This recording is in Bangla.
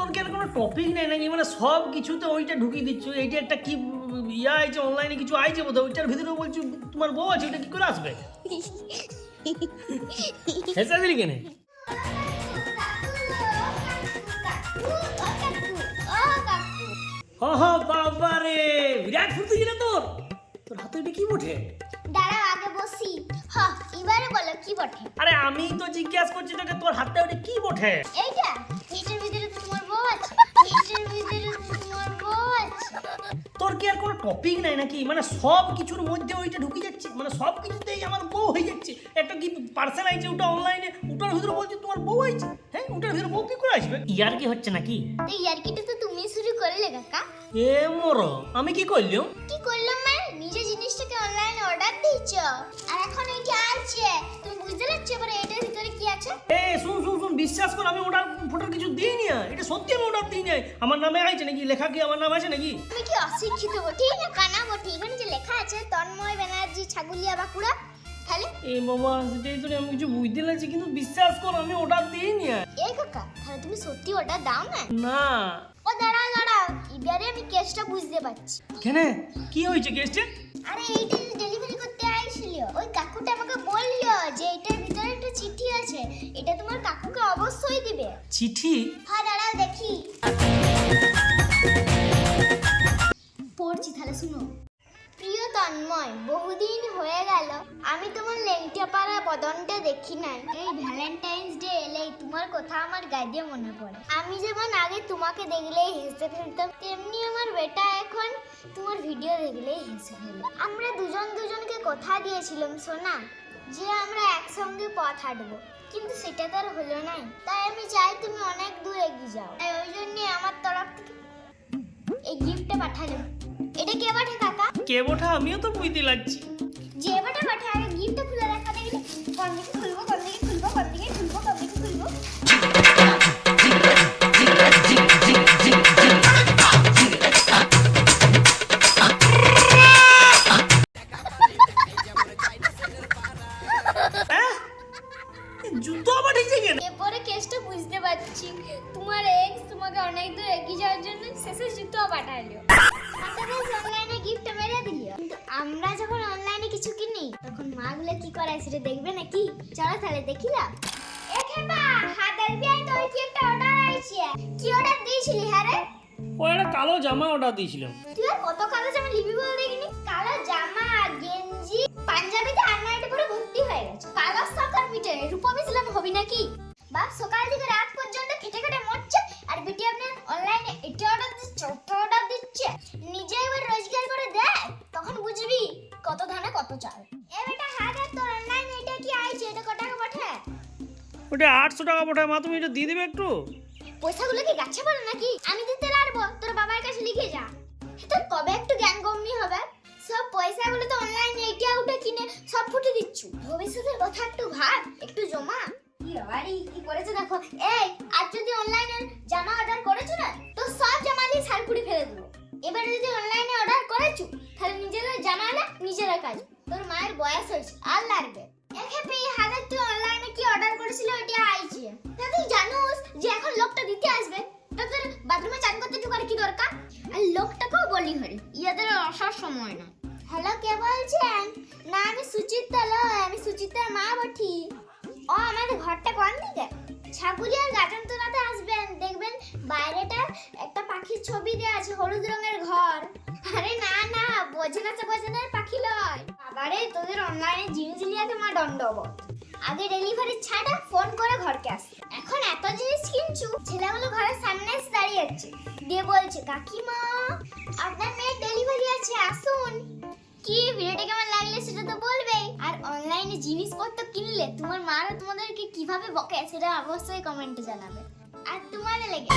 তোর কি আর কোনো টপিক নেই নাকি? মানে সব কিছুতে ওইটা ঢুকিয়ে দিচ্ছ। এইটা একটা কি ইয়া আছে অনলাইনে কিছু আইছে বোধহয়? ওইটার ভিতরে বলছি তোমার বউ আছে ওইটা কি করে আসবে? হেসে দিলি কেন? বাবা রে বিরাট ফুর্তি ছিল তোর। তোর হাতে ওইটা কি বটে? দাঁড়াও আগে বসি। হ এবারে বলো কি বটে? আরে আমি তো জিজ্ঞাসা করছি তোকে তোর হাতে ওইটা কি বটে? এইটা এটার ভিতরে কি আর কোনো টপিক নাই নাকি? মানে সব কিছুর মধ্যে ওইটা ঢুকে যাচ্ছে। মানে সব কিছুতেই আমার বউ হয়ে যাচ্ছে। একটা কি পার্সেল আইছে ওটা অনলাইনে ওটার ভিতরে বলছে তোমার বউ আইছে? হ্যাঁ ওটার ভিতরে বউ কি করে আসবে? ইয়ার কি হচ্ছে নাকি? তো ইয়ার্কিটা তো তুমি শুরু করলে কাকা। এ মোর আমি কি করলাম? কি করলাম মানে? নিজে জিনিসটাকে অনলাইনে অর্ডার দিয়েছ। আর এখন এইটা আছে। তুমি বুঝতে পারছ এবারে এটার ভিতরে কি আছে? বিশ্বাস করো আমি ওটার ফটোর কিছু দিইনি আর। এটা সত্যি আমি অর্ডার দিই নাই আমার নামে আইছে নাকি? লেখা কি আমার নাম আছে নাকি? তুমি কি অশিক্ষিত বটি? না কানা বটি। এখানে যে লেখা আছে তন্ময় ব্যানার্জি ছাগুলিয়া বাঁকুড়া তাহলে? এ বাবা সেটাই তো আমি কিছু বুঝতে লাগছি কিন্তু বিশ্বাস করো আমি অর্ডার দিইনি আর। এই কাকা তাহলে তুমি সত্যি ওটা দাও না? না। ও দাঁড়াও দাঁড়াও। এবারে আমি কেসটা বুঝতে পারছি। কেন? কি হয়েছে কেসটা? আরে এইটা ডেলিভারি করতে আইছিল ওই কাকুটা আমাকে বলল যে এটার চিঠি। হ্যাঁ দাঁড়াও দেখি। পড়ছি তাহলে শুনো। প্রিয় তন্ময়, বহুদিন হয়ে গেল। আমি তোমার লেংটা পাড়া বদনটা দেখি নাই। এই ভ্যালেন্টাইন্স ডে এলেই তোমার কথা আমার গাইডে মনে পড়ে। আমি যেমন আগে তোমাকে দেখলেই হেসে ফেলতাম, তেমনি আমার বেটা এখন তোমার ভিডিও দেখলেই হেসে ফেলে। আমরা দুজন দুজনকে কথা দিয়েছিলাম, সোনা। যে আমরা একসঙ্গে পথ হাঁটবো। কিন্তু সেটা তো আর হলো নাই তাই আমি চাই তুমি অনেক দূর এগিয়ে যাও। তাই ওই জন্য আমার তরফ থেকে এই গিফটটা পাঠালো। এটা কে পাঠে কাকা? কে বোঠা আমিও তো বুঝতে লাগছি। যে বাটা পাঠে আগে গিফটটা খুলে রাখা দেখি কোন দিকে খুলবো কোন দিকে খুলবো কোন দিকে খুলবো তোমার এক্স তোমাকে অনেক দূর এগিয়ে যাওয়ার জন্য শেষে জুতো পাঠালো। অনলাইনে গিফট মেরে দিল। কিন্তু আমরা যখন অনলাইনে কিছু কিনি তখন মাগুলো কি করে সেটা দেখবে নাকি? চলো তাহলে দেখিলা এ খেপা হাতের বিয়ায় তোর কি একটা অর্ডার আইছে? কি অর্ডার দিয়েছিলি হ্যাঁ ও একটা কালো জামা অর্ডার দিয়েছিলাম তুই কত কালো জামা লিবি বলে দেখিনি? কালো জামা গেঞ্জি। ওটা আটশো টাকা পাঠায়। মা, তুমি এটা দিয়ে দেবে একটু? পয়সাগুলো কি গাছে পড়ে নাকি? আমি দিতে পারব তোর বাবার কাছে লিখে যা। তোর কবে একটু জ্ঞান গম্যি হবে? সব পয়সাগুলো তো অনলাইনে এটা ওটা কিনে সব ফুটে দিচ্ছু। ভবিষ্যতের কথা একটু ভাব, একটু জমা। কি কি করেছে দেখো? এই, আজ যদি অনলাইনে জামা অর্ডার করেছ না, তো সব জামা দিয়ে শালপুরি ফেলে দেবো। এবারে যদি অনলাইনে অর্ডার করেছ, তাহলে নিজেরা জামা না, নিজেরা কাজ। তোর মায়ের বয়স হয়েছে, আর লাগবে সময় না হ্যালো, কে বলছেন? না, আমি সুচিত্রা লয়, আমি সুচিত্রার মা বঠি ও আমাদের ঘরটা কোন দিকে? ছাগুলিয়ার গাজনতলাতে আসবেন? দেখবেন বাইরেটা একটা পাখির ছবি দেওয়া আছে, হলুদ রঙের ঘর। আরে না না, বোঝে না বোঝে না, পাখি লয়। আবারে তোদের অনলাইনে জিনিস লিয়াতে মা দণ্ডব আগে ডেলিভারি ছাড়া ফোন করে ঘরকে আসে এখন এত জিনিস কিনছু, ছেলেগুলো ঘরের সামনে এসে দাঁড়িয়ে আছে। দিয়ে বলছে, কাকিমা, আপনার আছে আসুন কি ভিডিওটা কেমন লাগলে সেটা তো বলবে। আর অনলাইনে জিনিসপত্র কিনলে তোমার মারা তোমাদেরকে কীভাবে বকে সেটা অবশ্যই কমেন্টে জানাবে। আর তোমার লেগে